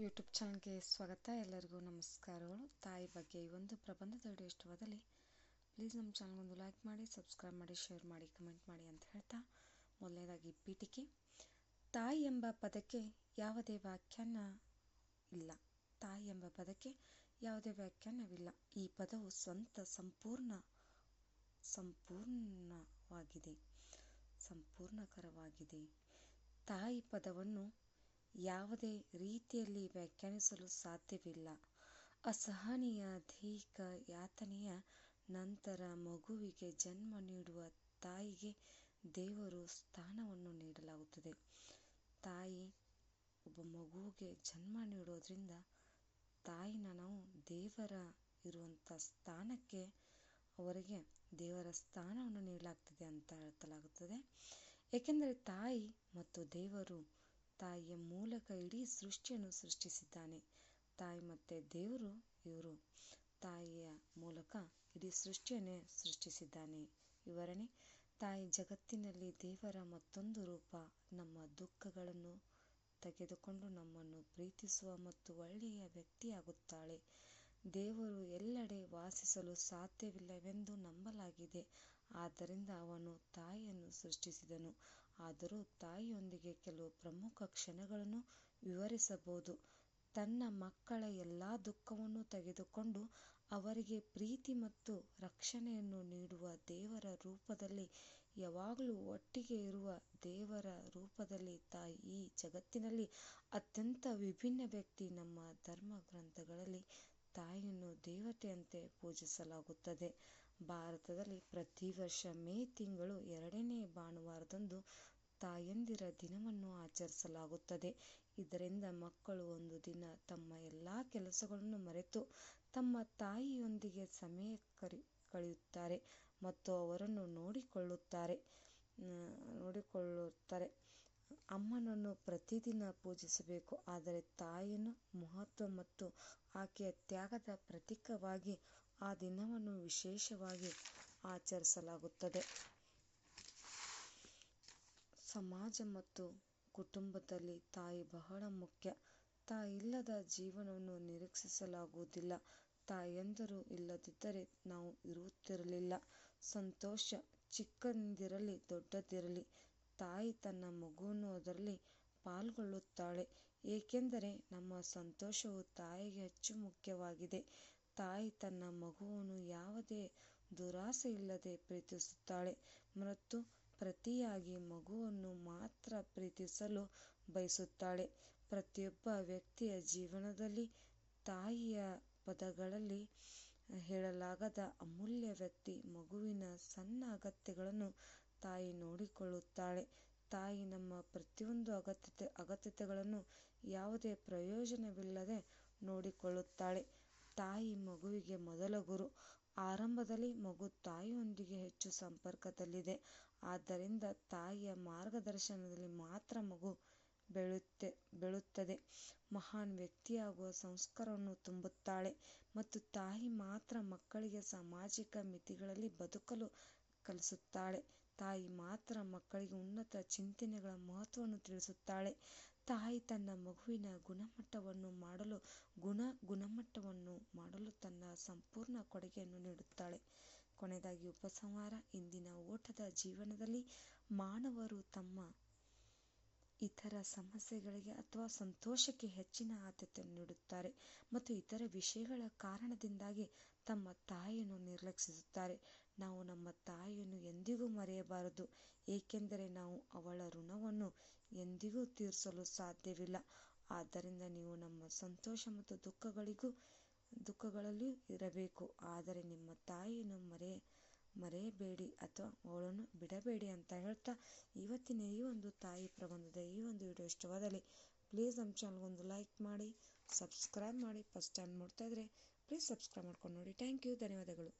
YouTube ಚಾನಲ್ಗೆ ಸ್ವಾಗತ. ಎಲ್ಲರಿಗೂ ನಮಸ್ಕಾರಗಳು ತಾಯಿ ಬಗ್ಗೆ ಈ ಒಂದು ಪ್ರಬಂಧದ ವಿಡಿಯೋ ಇಷ್ಟವಾದಲ್ಲಿ ಪ್ಲೀಸ್ ನಮ್ಮ ಚಾನಲ್ಗೊಂದು ಲೈಕ್ ಮಾಡಿ ಸಬ್ಸ್ಕ್ರೈಬ್ ಮಾಡಿ ಶೇರ್ ಮಾಡಿ ಕಮೆಂಟ್ ಮಾಡಿ ಅಂತ ಹೇಳ್ತಾ ಮೊದಲನೇದಾಗಿ ಪೀಠಿಕೆ. ತಾಯಿ ಎಂಬ ಪದಕ್ಕೆ ಯಾವುದೇ ವ್ಯಾಖ್ಯಾನ ಇಲ್ಲ. ತಾಯಿ ಎಂಬ ಪದಕ್ಕೆ ಯಾವುದೇ ವ್ಯಾಖ್ಯಾನವಿಲ್ಲ. ಈ ಪದವು ಸ್ವಂತ ಸಂಪೂರ್ಣ, ಸಂಪೂರ್ಣವಾಗಿದೆ. ಸಂಪೂರ್ಣಕರವಾಗಿದೆ. ತಾಯಿ ಪದವನ್ನು ಯಾವುದೇ ರೀತಿಯಲ್ಲಿ ವ್ಯಾಖ್ಯಾನಿಸಲು ಸಾಧ್ಯವಿಲ್ಲ. ಅಸಹನೀಯ ದೈಹಿಕ ಯಾತನೆಯ ನಂತರ ಮಗುವಿಗೆ ಜನ್ಮ ನೀಡುವ ತಾಯಿಗೆ ದೇವರು ಸ್ಥಾನವನ್ನು ನೀಡಲಾಗುತ್ತದೆ. ತಾಯಿ, ಒಬ್ಬ ಮಗುವಿಗೆ ಜನ್ಮ ನೀಡೋದ್ರಿಂದ ತಾಯಿನ ನಾವು ದೇವರ ಇರುವಂಥ ಸ್ಥಾನಕ್ಕೆ ಅವರಿಗೆ ದೇವರ ಸ್ಥಾನವನ್ನು ನೀಡಲಾಗ್ತದೆ ಅಂತ ಹೇಳ್ತಲಾಗುತ್ತದೆ ಏಕೆಂದರೆ ತಾಯಿ ಮತ್ತು ದೇವರು ತಾಯಿಯ ಮೂಲಕ ಇಡೀ ಸೃಷ್ಟಿಯನ್ನು ಸೃಷ್ಟಿಸಿದ್ದಾನೆ. ತಾಯಿ ಮತ್ತು ದೇವರು ಇವರು. ತಾಯಿಯ ಮೂಲಕ ಇಡೀ ಸೃಷ್ಟಿಯನ್ನೇ ಸೃಷ್ಟಿಸಿದ್ದಾನೆ. ವಿವರಣೆ, ತಾಯಿ ಜಗತ್ತಿನಲ್ಲಿ ದೇವರ ಮತ್ತೊಂದು ರೂಪ, ನಮ್ಮ ದುಃಖಗಳನ್ನು ತೆಗೆದುಕೊಂಡು ನಮ್ಮನ್ನು ಪ್ರೀತಿಸುವ ಮತ್ತು ಒಳ್ಳೆಯ ವ್ಯಕ್ತಿಯಾಗುತ್ತಾಳೆ. ದೇವರು ಎಲ್ಲೆಡೆ ವಾಸಿಸಲು ಸಾಧ್ಯವಿಲ್ಲವೆಂದು ನಂಬಲಾಗಿದೆ. ಆದ್ದರಿಂದ ಅವನು ತಾಯಿಯನ್ನು ಸೃಷ್ಟಿಸಿದನು. ಆದರೂ ತಾಯಿಯೊಂದಿಗೆ ಕೆಲವು ಪ್ರಮುಖ ಕ್ಷಣಗಳನ್ನು ವಿವರಿಸಬಹುದು. ತನ್ನ ಮಕ್ಕಳ ಎಲ್ಲ ದುಃಖವನ್ನು ತೆಗೆದುಕೊಂಡು ಅವರಿಗೆ ಪ್ರೀತಿ ಮತ್ತು ರಕ್ಷಣೆಯನ್ನು ನೀಡುವ ದೇವರ ರೂಪದಲ್ಲಿ, ಯಾವಾಗಲೂ ಒಟ್ಟಿಗೆ ಇರುವ ದೇವರ ರೂಪದಲ್ಲಿ ತಾಯಿ ಈ ಜಗತ್ತಿನಲ್ಲಿ ಅತ್ಯಂತ ವಿಭಿನ್ನ ವ್ಯಕ್ತಿ. ನಮ್ಮ ಧರ್ಮ ಗ್ರಂಥಗಳಲ್ಲಿ ತಾಯಿಯನ್ನು ದೇವತೆಯಂತೆ ಪೂಜಿಸಲಾಗುತ್ತದೆ. ಭಾರತದಲ್ಲಿ ಪ್ರತಿ ವರ್ಷ ಮೇ ತಿಂಗಳು ಎರಡನೇ ಭಾನುವಾರದಂದು ತಾಯಂದಿರ ದಿನವನ್ನು ಆಚರಿಸಲಾಗುತ್ತದೆ. ಇದರಿಂದ ಮಕ್ಕಳು ಒಂದು ದಿನ ತಮ್ಮ ಎಲ್ಲ ಕೆಲಸಗಳನ್ನು ಮರೆತು ತಮ್ಮ ತಾಯಿಯೊಂದಿಗೆ ಸಮಯ ಕರಿ, ಕಳೆಯುತ್ತಾರೆ ಮತ್ತು ಅವರನ್ನು ನೋಡಿಕೊಳ್ಳುತ್ತಾರೆ ನೋಡಿಕೊಳ್ಳುತ್ತಾರೆ. ಅಮ್ಮನನ್ನು ಪ್ರತಿದಿನ ಪೂಜಿಸಬೇಕು, ಆದರೆ ತಾಯಿಯನ್ನು ಮಹತ್ವ ಮತ್ತು ಆಕೆಯ ತ್ಯಾಗದ ಪ್ರತೀಕವಾಗಿ ಆ ದಿನವನ್ನು ವಿಶೇಷವಾಗಿ ಆಚರಿಸಲಾಗುತ್ತದೆ. ಸಮಾಜ ಮತ್ತು ಕುಟುಂಬದಲ್ಲಿ ತಾಯಿ ಬಹಳ ಮುಖ್ಯ. ತಾಯಿ ಇಲ್ಲದ ಜೀವನವನ್ನು ನಿರೀಕ್ಷಿಸಲಾಗುವುದಿಲ್ಲ. ತಾಯಂದಿರು ಇಲ್ಲದಿದ್ದರೆ ನಾವು ಇರುತ್ತಿರಲಿಲ್ಲ. ಸಂತೋಷ ಚಿಕ್ಕಂದಿರಲಿ ದೊಡ್ಡದಿರಲಿ. ತಾಯಿ ತನ್ನ ಮಗುವನ್ನು ಅದರಲ್ಲಿ ಪಾಲ್ಗೊಳ್ಳುತ್ತಾಳೆ. ಏಕೆಂದರೆ ನಮ್ಮ ಸಂತೋಷವು ತಾಯಿಗೆ ಹೆಚ್ಚು ಮುಖ್ಯವಾಗಿದೆ. ತಾಯಿ ತನ್ನ ಮಗುವನ್ನು ಯಾವುದೇ ದುರಾಸೆ ಇಲ್ಲದೆ ಪ್ರೀತಿಸುತ್ತಾಳೆ. ಮತ್ತು ಪ್ರತಿಯಾಗಿ ಮಗುವನ್ನು ಮಾತ್ರ ಪ್ರೀತಿಸಲು ಬಯಸುತ್ತಾಳೆ. ಪ್ರತಿಯೊಬ್ಬ ವ್ಯಕ್ತಿಯ ಜೀವನದಲ್ಲಿ ತಾಯಿಯ ಪದಗಳಲ್ಲಿ ಹೇಳಲಾಗದ ಅಮೂಲ್ಯ ವ್ಯಕ್ತಿ ಮಗುವಿನ ಸಣ್ಣ ಅಗತ್ಯಗಳನ್ನು ತಾಯಿ ನೋಡಿಕೊಳ್ಳುತ್ತಾಳೆ. ತಾಯಿ ನಮ್ಮ ಪ್ರತಿಯೊಂದು ಅಗತ್ಯತೆ, ಅಗತ್ಯತೆಗಳನ್ನು ಯಾವುದೇ ಪ್ರಯೋಜನವಿಲ್ಲದೆ ನೋಡಿಕೊಳ್ಳುತ್ತಾಳೆ. ತಾಯಿ ಮಗುವಿಗೆ ಮೊದಲ ಗುರು. ಆರಂಭದಲ್ಲಿ ಮಗು ತಾಯಿಯೊಂದಿಗೆ ಹೆಚ್ಚು ಸಂಪರ್ಕದಲ್ಲಿದೆ. ಆದ್ದರಿಂದ ತಾಯಿಯ ಮಾರ್ಗದರ್ಶನದಲ್ಲಿ ಮಾತ್ರ ಮಗು ಬೆಳುತ್ತೆ ಬೆಳೆಯುತ್ತದೆ ಮಹಾನ್ ವ್ಯಕ್ತಿಯಾಗುವ ಸಂಸ್ಕಾರವನ್ನು ತುಂಬುತ್ತಾಳೆ ಮತ್ತು ತಾಯಿ ಮಾತ್ರ ಮಕ್ಕಳಿಗೆ ಸಾಮಾಜಿಕ ಮಿತಿಗಳಲ್ಲಿ ಬದುಕಲು ಕಲಿಸುತ್ತಾಳೆ. ತಾಯಿ ಮಾತ್ರ ಮಕ್ಕಳಿಗೆ ಉನ್ನತ ಚಿಂತನೆಗಳ ಮಹತ್ವವನ್ನು ತಿಳಿಸುತ್ತಾಳೆ. ತಾಯಿ ತನ್ನ ಮಗುವಿನ ಗುಣಮಟ್ಟವನ್ನು ಮಾಡಲು ಗುಣ ಗುಣಮಟ್ಟವನ್ನು ಮಾಡಲು ತನ್ನ ಸಂಪೂರ್ಣ ಕೊಡುಗೆಯನ್ನು ನೀಡುತ್ತಾಳೆ. ಕೊನೆಯದಾಗಿ ಉಪಸಂಹಾರ. ಇಂದಿನ ಓಟದ ಜೀವನದಲ್ಲಿ ಮಾನವರು ತಮ್ಮ ಇತರ ಸಮಸ್ಯೆಗಳಿಗೆ ಅಥವಾ ಸಂತೋಷಕ್ಕೆ ಹೆಚ್ಚಿನ ಆದ್ಯತೆಯನ್ನು ನೀಡುತ್ತಾರೆ ಮತ್ತು ಇತರ ವಿಷಯಗಳ ಕಾರಣದಿಂದಾಗಿ ತಮ್ಮ ತಾಯಿಯನ್ನು ನಿರ್ಲಕ್ಷಿಸುತ್ತಾರೆ. ನಾವು ನಮ್ಮ ತಾಯಿಯನ್ನು ಎಂದಿಗೂ ಮರೆಯಬಾರದು, ಏಕೆಂದರೆ ನಾವು ಅವಳ ಋಣವನ್ನು ಎಂದಿಗೂ ತೀರಿಸಲು ಸಾಧ್ಯವಿಲ್ಲ. ಆದ್ದರಿಂದ ನೀವು ನಮ್ಮ ಸಂತೋಷ ಮತ್ತು ದುಃಖಗಳಿಗೂ ದುಃಖಗಳಲ್ಲಿಯೂ ಇರಬೇಕು. ಆದರೆ ನಿಮ್ಮ ತಾಯಿಯನ್ನು ಮರೆಯ ಮರೆಯಬೇಡಿ ಅಥವಾ ಅವಳನ್ನು ಬಿಡಬೇಡಿ ಅಂತ ಹೇಳ್ತಾ ಇವತ್ತಿನ ಈ ಒಂದು ತಾಯಿ ಪ್ರಬಂಧದ ಈ ಒಂದು ವಿಡಿಯೋ ಇಷ್ಟವಾದಲ್ಲಿ ಪ್ಲೀಸ್ ನಮ್ಮ ಚಾನಲ್ಗೊಂದು ಲೈಕ್ ಮಾಡಿ ಸಬ್ಸ್ಕ್ರೈಬ್ ಮಾಡಿ. ಫಸ್ಟ್ ಟೈಮ್ ನೋಡ್ತಾ ಇದ್ರೆ ಪ್ಲೀಸ್ ಸಬ್ಸ್ಕ್ರೈಬ್ ಮಾಡ್ಕೊಂಡು ನೋಡಿ. ಥ್ಯಾಂಕ್ ಯು ಧನ್ಯವಾದಗಳು.